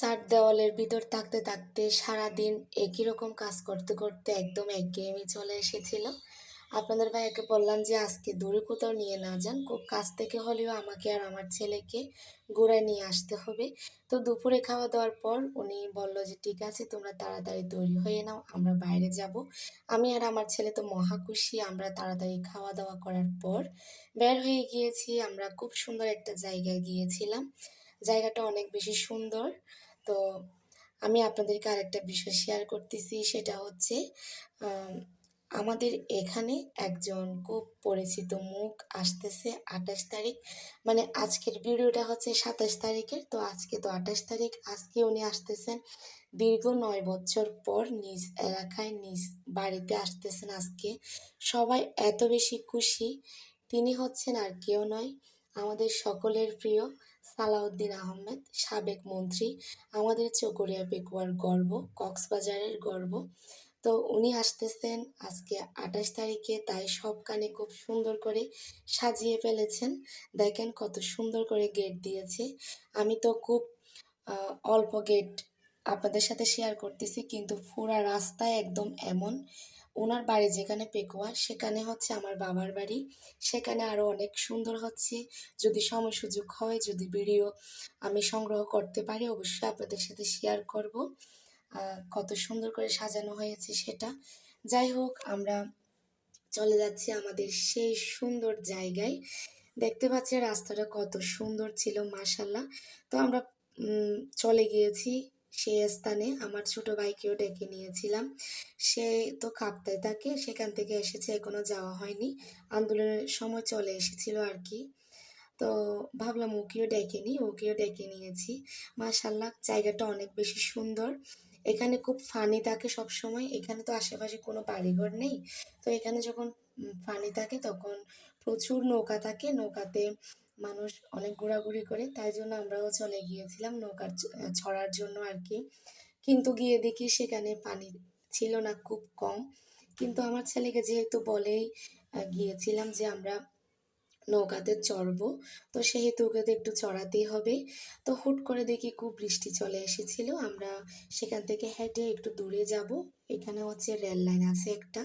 চার দেওয়ালের ভিতর থাকতে থাকতে সারাদিন একই রকম কাজ করতে করতে একদম একঘেয়েমি চলে এসেছিল। আপনাদের ভাইয়াকে বললাম যে, আজকে দূরে কোথাও নিয়ে না যান। খুব কাছ থেকে হলেও আমাকে আর আমার ছেলেকে ঘুরায় নিয়ে আসতে হবে। তো দুপুরে খাওয়া দাওয়ার পর উনি বলল যে, ঠিক আছে, তোমরা তাড়াতাড়ি তৈরি হয়ে নাও, আমরা বাইরে যাব। আমি আর আমার ছেলে তো মহা খুশি, আমরা তাড়াতাড়ি খাওয়া দাওয়া করার পর বের হয়ে গিয়েছি। আমরা খুব সুন্দর একটা জায়গায় গিয়েছিলাম। জায়গাটা অনেক বেশি সুন্দর। তো আমি আপনাদেরকে আরেকটা বিষয় শেয়ার করতেছি, সেটা হচ্ছে আমাদের এখানে একজন খুব পরিচিত মুখ আসতেছে আঠাশ তারিখ। মানে আজকের ভিডিওটা হচ্ছে সাতাশ তারিখের, তো আজকে তো আঠাশ তারিখ, আজকে উনি আসতেছেন দীর্ঘ নয় বছর পর নিজ এলাকায়, নিজ বাড়িতে আসতেছেন আজকে। সবাই এত বেশি খুশি, তিনি হচ্ছেন আর কেউ নয়, আমাদের সকলের প্রিয়। সালাউদ্দিন আহমেদ, সাবেক মন্ত্রী। আমাদের চকরিয়া পেকুয়ার গর্ব, কক্সবাজারের গর্ব। তো উনি আসতেছেন আজকে আঠাশ তারিখে, তাই সব কানে খুব সুন্দর করে সাজিয়ে ফেলেছেন। দেখেন কত সুন্দর করে গেট দিয়েছে। আমি তো খুব অল্প গেট আপনাদের সাথে শেয়ার করতেছি, কিন্তু পুরা রাস্তায় একদম এমন ওনার বাড়ি যেখানে পেকুয়া, সেখানে হচ্ছে আমার বাবার বাড়ি। সেখানে আরও অনেক সুন্দর হচ্ছে। যদি সময় সুযোগ হয়, যদি ভিডিও আমি সংগ্রহ করতে পারি, অবশ্যই আপনাদের সাথে শেয়ার করব। কত সুন্দর করে সাজানো হয়েছে সেটা। যাই হোক, আমরা চলে যাচ্ছি আমাদের সেই সুন্দর জায়গায়। দেখতে পাচ্ছি রাস্তাটা কত সুন্দর ছিল মাশাল্লাহ তো আমরা চলে গিয়েছি সেই স্থানে আমার ছোট ভাইকেও ডেকে নিয়েছিলাম। সে তো কাপ্তায় থাকে, সেখান থেকে এসেছে, এখনও যাওয়া হয়নি। আন্দোলনের সময় চলে এসেছিল আর কি। তো ভাবলাম ওকেও ডেকে নিই, ওকেও ডেকে নিয়েছি। মাশাল্লাহ জায়গাটা অনেক বেশি সুন্দর। এখানে খুব ফানি থাকে সব সময় এখানে তো আশেপাশে কোনো বাড়িঘর নেই। তো এখানে যখন ফানি থাকে তখন প্রচুর নৌকা থাকে। নৌকাতে মানুষ অনেক ঘোরাঘুরি করে, তাই জন্য আমরাও চলে গিয়েছিলাম নৌকার ছড়ার জন্য আর কি। কিন্তু গিয়ে দেখি সেখানে পানি ছিল না খুব কম। কিন্তু আমার ছেলেকে যেহেতু বলেই গিয়েছিলাম যে আমরা নৌকাতে চড়বো, তো সেহেতু ওকে তো একটু চড়াতেই হবে। তো হুট করে দেখি খুব বৃষ্টি চলে এসেছিল, আমরা সেখান থেকে হেঁটে একটু দূরে যাব। এখানে হচ্ছে রেল লাইন আছে একটা।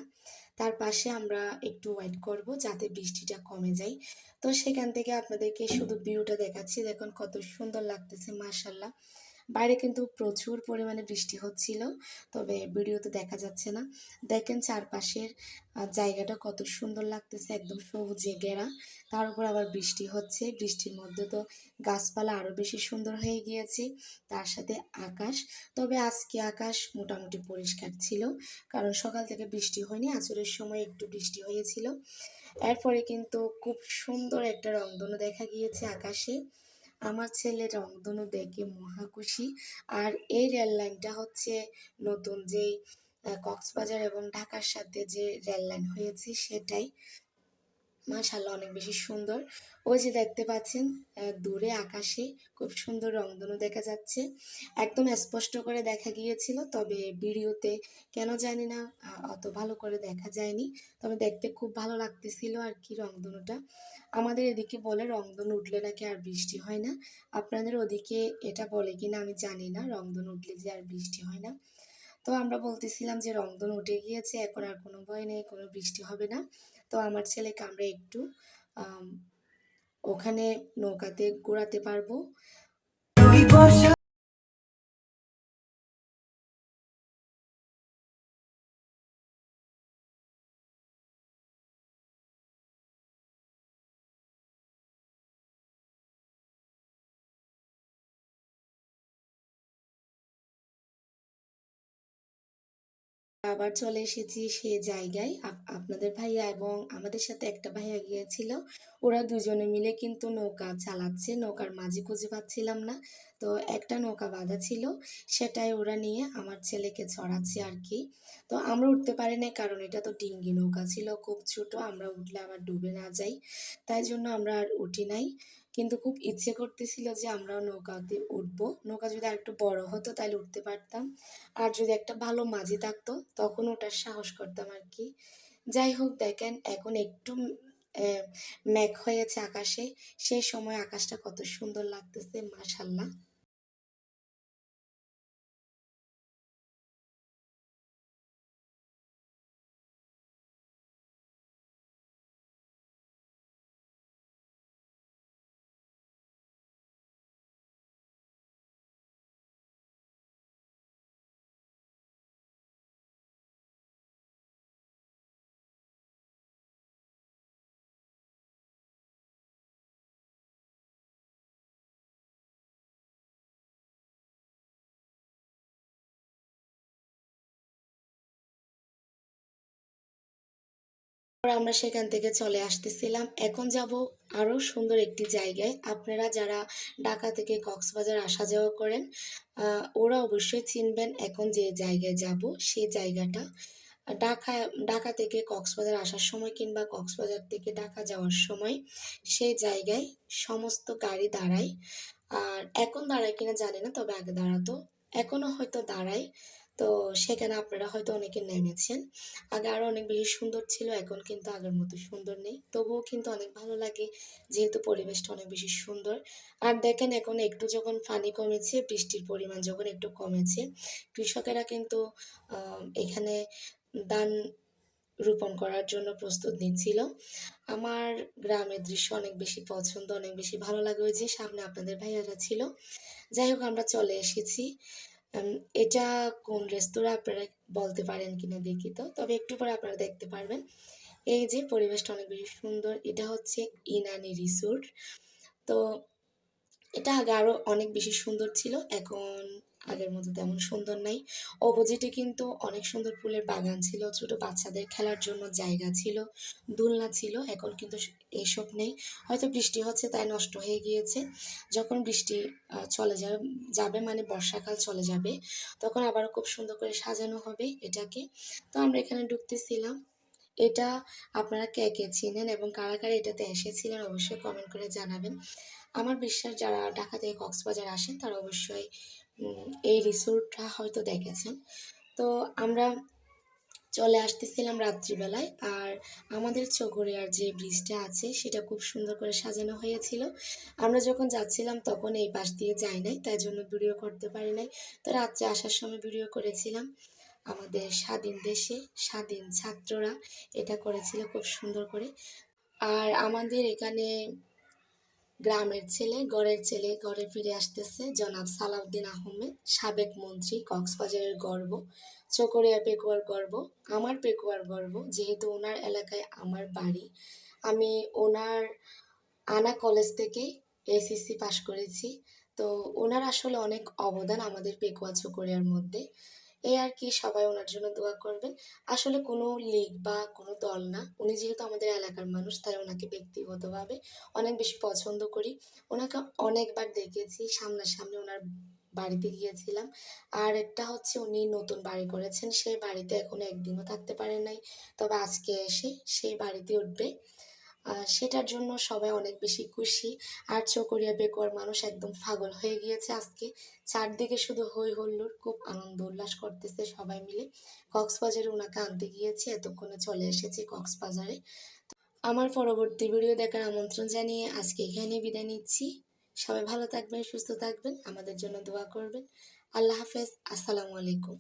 তার পাশে আমরা একটু ওয়েট করব যাতে বৃষ্টিটা কমে যায়। তো সেখান থেকে আপনাদেরকে শুধু ভিউটা দেখাচ্ছি। দেখুন কত সুন্দর লাগতেছে মার্শাল্লাহ বাইরে কিন্তু প্রচুর পরিমাণে বৃষ্টি হচ্ছিল, তবে ভিডিওতে দেখা যাচ্ছে না। দেখেন চারপাশের জায়গাটা কত সুন্দর লাগতেছে, একদম সবুজে ঘেরা। তার উপর আবার বৃষ্টি হচ্ছে, বৃষ্টির মধ্যে তো গাছপালা আরও বেশি সুন্দর হয়ে গিয়েছে, তার সাথে আকাশ। তবে আজকে আকাশ মোটামুটি পরিষ্কার ছিল, কারণ সকাল থেকে বৃষ্টি হয়নি আচরের সময় একটু বৃষ্টি হয়েছিল। এরপরে কিন্তু খুব সুন্দর একটা রংধনু দেখা গিয়েছে আকাশে। আমার ছেলে রংধনু দেখে মহা খুশি। আর এই রেল লাইনটা হচ্ছে নতুন যেই কক্সবাজার এবং ঢাকার সাথে যে রেল লাইন হয়েছে সেটাই। মাশাল্লাহ অনেক বেশি সুন্দর। ওই যে দেখতে পাচ্ছেন দূরে আকাশে খুব সুন্দর রংধনু দেখা যাচ্ছে। একদম স্পষ্ট করে দেখা গিয়েছিল, তবে ভিডিওতে কেন জানি না অত ভালো করে দেখা যায়নি। তবে দেখতে খুব ভালো লাগতেছিল আর কি রংধনুটা। আমাদের এদিকে বলে রংধনু উঠলে নাকি আর বৃষ্টি হয় না। আপনাদের ওদিকে এটা বলে কিনা আমি জানি না, রংধনু উঠলে যে আর বৃষ্টি হয় না। তো আমরা বলতেছিলাম যে রংধনু উঠে গিয়েছে, এখন আর কোনো ভয় নেই, কোনো বৃষ্টি হবে না। তো আমার ছেলেকে আমরা একটু ওখানে নৌকাতে ঘোরাতে পারব। আবার চলে এসেছি সে জায়গায় আপ- আপনাদের ভাইয়া এবং আমাদের সাথে একটা ভাইয়া গিয়েছিল। ওরা দুজনে মিলে কিন্তু নৌকা চালাচ্ছে, নৌকার মাঝি খুঁজে পাচ্ছিলাম না। তো একটা নৌকা বাঁধা ছিল, সেটাই ওরা নিয়ে আমার ছেলেকে চড়াচ্ছে আর কি তো আমরা উঠতে পারি না কারণ এটা তো ডিঙ্গি নৌকা ছিল, খুব ছোট, আমরা উঠলে আবার ডুবে না যাই। তাই জন্য আমরা আর উঠি নাই। কিন্তু খুব ইচ্ছে করতেছিল যে আমরাও নৌকাতে উঠবো। নৌকা যদি আর একটু বড় হতো তাহলে উঠতে পারতাম। আর যদি একটা ভালো মাঝি থাকতো, তখন ওটার সাহস করতাম আর কি। যাই হোক, দেখেন এখন একটু মেঘ হয়েছে আকাশে। সেই সময় আকাশটা কত সুন্দর লাগতেছে, মাশাল্লাহ। আমরা সেখান থেকে চলে আসতেছিলাম। এখন যাব আরও সুন্দর একটি জায়গায়। আপনারা যারা ঢাকা থেকে কক্সবাজার আসা যাওয়া করেন ওরা অবশ্যই চিনবেন এখন যে জায়গায় যাব সেই জায়গাটা। ঢাকা ঢাকা থেকে কক্সবাজার আসার সময় কিংবা কক্সবাজার থেকে ঢাকা যাওয়ার সময় সেই জায়গায় সমস্ত গাড়ি দাঁড়ায়। আর এখন দাঁড়ায় কিনা জানি না, তবে আগে দাঁড়াতো। এখনও হয়তো দাঁড়ায়। তো সেখানে আপনারা হয়তো অনেকে নেমেছেন। আগে আরও অনেক বেশি সুন্দর ছিল, এখন কিন্তু আগের মতো সুন্দর নেই। তবুও কিন্তু অনেক ভালো লাগে, যেহেতু পরিবেশটা অনেক বেশি সুন্দর। আর দেখেন এখন একটু যখন পানি কমেছে, বৃষ্টির পরিমাণ যখন একটু কমেছে, কৃষকেরা কিন্তু এখানে ধান রোপণ করার জন্য প্রস্তুত নিচ্ছিল। আমার গ্রামের দৃশ্য অনেক বেশি পছন্দ, অনেক বেশি ভালো লাগে ওই যে সামনে আপনাদের ভাইয়ারা ছিল। যাই হোক, আমরা চলে এসেছি। এটা কোন রেস্তোরাঁ আপনারা বলতে পারেন কিনা দেখি তো। তবে একটু পরে আপনারা দেখতে পারবেন। এই যে পরিবেশটা অনেক বেশি সুন্দর। এটা হচ্ছে ইনানি রিসোর্ট। তো এটা আগে আরও অনেক বেশি সুন্দর ছিল। এখন আগের মতো তেমন সুন্দর নাই। অপোজিটে কিন্তু অনেক সুন্দর ফুলের বাগান ছিল, ছোট বাচ্চাদের খেলার জন্য জায়গা ছিল, দোলনা ছিল, এখন কিন্তু এসব নেই। হয়তো বৃষ্টি হচ্ছে, তাই নষ্ট হয়ে গিয়েছে। যখন বৃষ্টি চলে যাবে যাবে মানে বর্ষাকাল চলে যাবে, তখন আবার খুব সুন্দর করে সাজানো হবে এটাকে। তো আমরা এখানে ঢুকতেছিলাম। এটা আপনারা কে কে চিনেন এবং কারা কারা এটাতে এসেছিলেন অবশ্যই কমেন্ট করে জানাবেন। আমার বিশ্বাস যারা ঢাকা থেকে কক্সবাজার আসেন, তারা অবশ্যই এই রিসোর্টটা হয়তো দেখেছেন। তো আমরা চলে আসতেছিলাম রাত্রিবেলায় আর আমাদের চকরিয়ার যে ব্রিজটা আছে সেটা খুব সুন্দর করে সাজানো হয়েছিল। আমরা যখন যাচ্ছিলাম তখন এই পাশ দিয়ে যাই নাই, তাই জন্য ভিডিও করতে পারি নাই। তো রাত্রে আসার সময় ভিডিও করেছিলাম। আমাদের স্বাধীন দেশে স্বাধীন ছাত্ররা এটা করেছিল খুব সুন্দর করে। আর আমাদের এখানে গ্রামের ছেলে গড়ের ছেলে ঘরে ফিরে আসতেছে। জনাব সালাউদ্দিন আহমেদ, সাবেক মন্ত্রী, কক্সবাজারের গর্ব, চকরিয়া পেকুয়ার গর্ব, আমার পেকুয়ার গর্ব। যেহেতু ওনার এলাকায় আমার বাড়ি, আমি ওনার আনা কলেজ থেকে এসএসসি পাশ করেছি। তো ওনার আসলে অনেক অবদান আমাদের পেকুয়া, চকরিয়ার মধ্যে। এই আর কি সবাই ওনার জন্য দোয়া করবেন। আসলে কোনো লীগ বা কোনো দল না। উনি যেহেতু আমাদের এলাকার মানুষ, তাই ওনাকে ব্যক্তিগতভাবে অনেক বেশি পছন্দ করি। ওনাকে অনেকবার দেখেছি, সামনাসামনি ওনার বাড়িতে গিয়েছিলাম। আর একটা হচ্ছে উনি নতুন বাড়ি করেছেন, সেই বাড়িতে এখনও একদিনও থাকতে পারেন নাই। তবে আজকে এসে সেই বাড়িতে উঠবে। সেটার জন্য সবাই অনেক বেশি খুশি। আর চকরিয়া বেকুয়ার মানুষ একদম পাগল হয়ে গিয়েছে আজকে। চারদিকে শুধু হই হুল্লোড়, খুব আনন্দ উল্লাস করতেছে সবাই মিলে। কক্সবাজারে ওনাকে আনতে গিয়েছি, এতক্ষণে চলে এসেছি কক্সবাজারে। আমার পরবর্তী ভিডিও দেখার আমন্ত্রণ জানিয়ে আজকে এখানে বিদায় নিচ্ছি। সবাই ভালো থাকবেন, সুস্থ থাকবেন, আমাদের জন্য দোয়া করবেন। আল্লাহ হাফেজ, আসসালামু আলাইকুম।